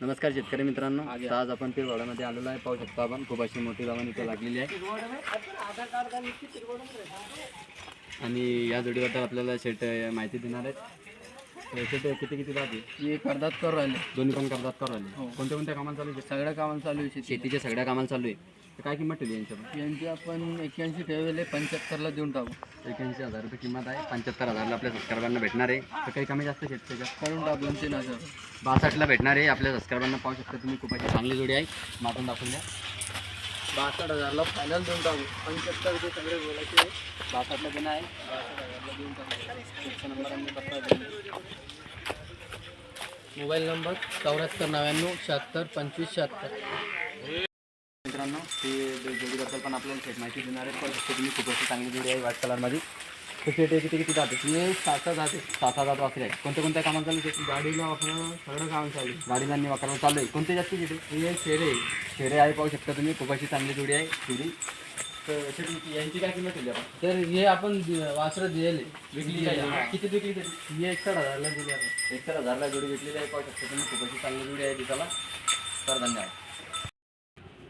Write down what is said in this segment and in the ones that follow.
नमस्कार शेतकरी मित्रांनो. आज आपण पिरवाड्यामध्ये आलेलो आहे. पाहू शकतो आपण खूप अशी मोठी दावण इथे लागलेली आहे. आणि या जोडीबद्दल आपल्याला शेट माहिती देणार आहेत. शेट किती किती राहते हे करदात करू राहिले. दोन्ही पण करतात करू राहिले. हो. कोणत्या कोणत्या कामाला चालू आहे? सगळ्या कामाला चालू आहे शेती. शेतीच्या सगळ्या कामाला चालू आहे. तर काय किंमत ठेवली यांच्या पण यांची आपण एक्क्याऐंशी ठेवले पंच्याहत्तरला देऊन टाकू. एक्याऐंशी हजार रुपये किंमत आहे. पंच्याहत्तर हजारला आपल्या सबस्क्रायबरना भेटणार आहे. तर काही कमी जास्त शेत त्याच्यात करून टाकून तीन हजार. बासष्टला भेटणार आहे. आपल्या सबस्क्रायबरना पाहू शकता तुम्ही. खूप अशी चांगली जोडी आहे. मागून दाखवून द्या. बासष्ट हजारला फायनल देऊन टाकू. पंच्याहत्तर ते सगळे बोलायचे. बासष्टला देणं आहे. बासष्ट हजारला देऊन टाकू. नंबर आणि पत्ता मोबाईल नंबर चौऱ्याहत्तर नव्याण्णव शहात्तर पंचवीस शहात्तर. मित्रांनो ती जोडीबद्दल पण आपल्याला थेट माहिती देणार आहे पण ते तुम्ही खूप अशी चांगली जोडी आहे व्हाईट कलरमध्ये. तर शेट हे किती किती जाते? हे सात जाते सात हजार वासरे आहे कोणत्या कोणत्या कामाला चालू आहे? गाडीला वापरणं सगळं काम चालू आहे. गाडीला आणि वाकरला चालू आहे. कोणते जास्त हे शेरे. शेरे आहे पाहू शकता तुम्ही. खूप अशी चांगली जोडी आहे. शेरी तर शेट यांची काय किंमत ठेवली आपण? तर हे आपण वासरं दिले विकली काय किती विकली तरी? हे एकसठ हजारला दिले आपण एक तर हजारला जोडी विकलेली आहे. पाहू शकता तुम्ही. खूप अशी चांगली जोडी आहे दिसाला तर धन्यवाद.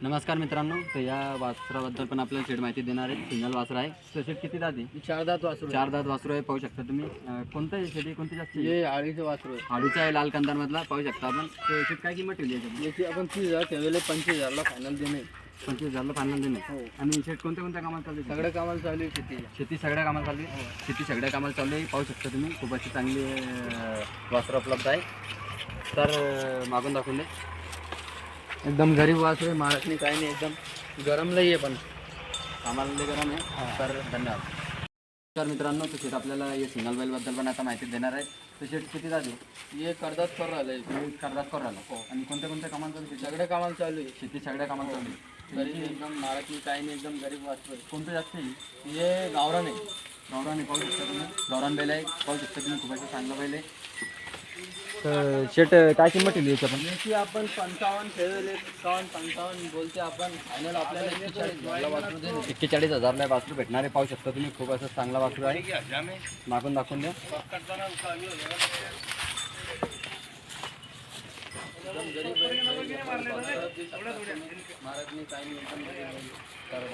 नमस्कार मित्रांनो. तर या वासराबद्दल पण आपल्याला शेड माहिती देणार आहे. सिंगल वासरा आहे. तर शेड किती दाते हे चार दात वासरू चार दात वासरू आहे. पाहू शकता तुम्ही. अं, कोणतं आहे शेडी कोणती जास्त आहे? हे आळीचं वासरू आहे. हाडूचा आहे लाल कंदारमधला. पाहू शकता आपण. तर काय किंमत ठेवली आहे याची आपण तीस हजार ठेवले पंचवीस हजारला फायनल देणे. पंचवीस हजारला फायनल देणे. हो. आणि शेड कोणत्या कोणत्या कामाला चालू आहे? सगळ्या कामाला चालू आहे शेती. शेती सगळ्या कामाला चालू आहे? शेती सगळ्या कामाला चालू आहे. पाहू शकता तुम्ही खूप अशी चांगली अं, वस्त्र उपलब्ध आहे. तर अं, मागून दाखवून दे. एकदम गरीब वासरू आहे महाराष्ट्री काही नाही एकदम गरम लई आहे पण. कामाला लय गरम आहे. तर धन्यवाद. तर मित्रांनो तर शेट आपल्याला या सिंगल बैलबद्दल पण आता माहिती देणार आहे. तर शेट किती जाते हे कर्जात करू राहिले कर्जात करू राहिला. आणि कोणत्या कोणत्या कामाला चालू आहे? सगळ्या कामाला चालू आहे. शेती सगळ्या कामाला चालू आहे. गरीब एकदम महाराष्ट्री काही नाही एकदम गरीब आहे. कोणतं जास्त हे गावरान. आहे गौराने पाहू शकता तुम्ही. गौरान बैल आहे. पाहू शकता तुम्ही खूप असं चांगलं बैल आहे. तर शेट काय किंमत ठेवली याची आपण? पंचावन्न ठेवले पंचावन्न पंचावन्न बोलते आपण. फायनल आपल्याला एक्केचाळीस हजारला वासरू दे एक्केचाळीस हजारला वासरू भेटणार आहे पाहू शकता तुम्ही खूप असं चांगला वासरू आहे. मागून दाखवून द्या. एकदम गरीब आहे महाराष्ट्री काही नाही